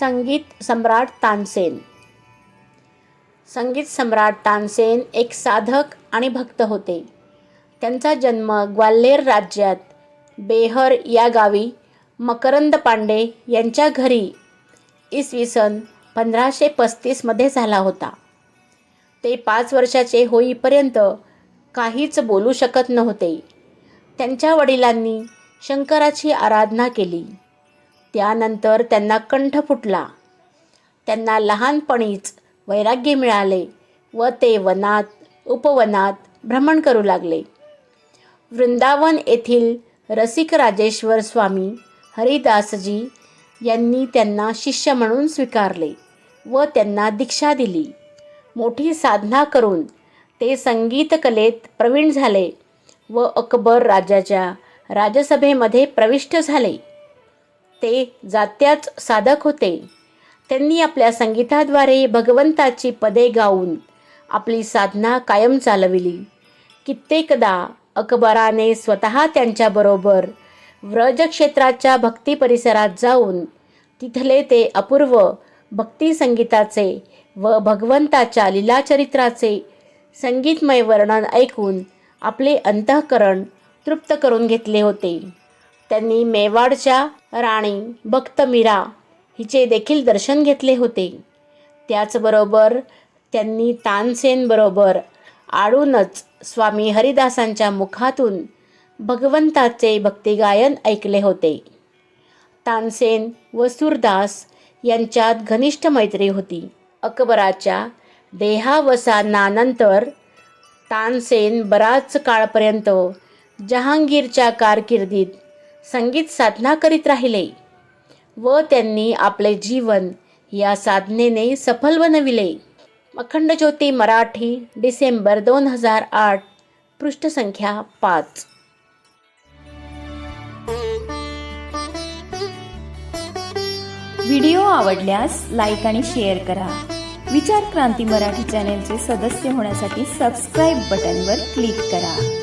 संगीत सम्राट तानसेन. संगीत सम्राट तानसेन एक साधक आणि भक्त होते. त्यांचा जन्म ग्वाल्हेर राज्यात बेहर या गावी मकरंद पांडे यांच्या घरी इसवी सन पंधराशे पस्तीसमध्ये झाला होता. ते पाच वर्षाचे होईपर्यंत काहीच बोलू शकत नव्हते. त्यांच्या वडिलांनी शंकराची आराधना केली. त्यानंतर त्यांना कंठ फुटला. त्यांना लहानपणीच वैराग्य मिळाले व ते वनात उपवनात भ्रमण करू लागले. वृंदावन येथील रसिक राजेश्वर स्वामी हरिदासजी यांनी त्यांना शिष्य म्हणून स्वीकारले व त्यांना दीक्षा दिली. मोठी साधना करून ते संगीत कलेत प्रवीण झाले व अकबर राजाच्या राजसभेमध्ये प्रविष्ट झाले. ते जात्याच साधक होते. त्यांनी आपल्या संगीताद्वारे भगवंताची पदे गाऊन आपली साधना कायम चालविली. कित्येकदा अकबराने स्वतः त्यांच्याबरोबर व्रजक्षेत्राच्या भक्ती परिसरात जाऊन तिथले ते अपूर्व भक्ती संगीताचे व भगवंताच्या लीलाचरित्राचे संगीतमय वर्णन ऐकून आपले अंतःकरण तृप्त करून घेतले होते. त्यांनी मेवाडच्या राणी भक्त मीरा हिचे देखील दर्शन घेतले होते. त्याचबरोबर त्यांनी तानसेनबरोबर आडूनच स्वामी हरिदासांच्या मुखातून भगवंताचे भक्तिगायन ऐकले होते. तानसेन व सुरदास यांच्यात घनिष्ठ मैत्री होती. अकबराच्या देहावसानानंतर तानसेन बराच काळपर्यंत जहांगीरच्या कारकिर्दीत संगीत साधना करीत राहिले व त्यांनी आपले जीवन या साधनेने सफल बनविले. अखंड ज्योती मराठी डिसेंबर दोन हजार आठ पृष्ठसंख्या पाच. व्हिडिओ आवडल्यास लाईक आणि शेअर करा. विचार क्रांती मराठी चॅनेलचे सदस्य होण्यासाठी सबस्क्राईब बटनवर क्लिक करा.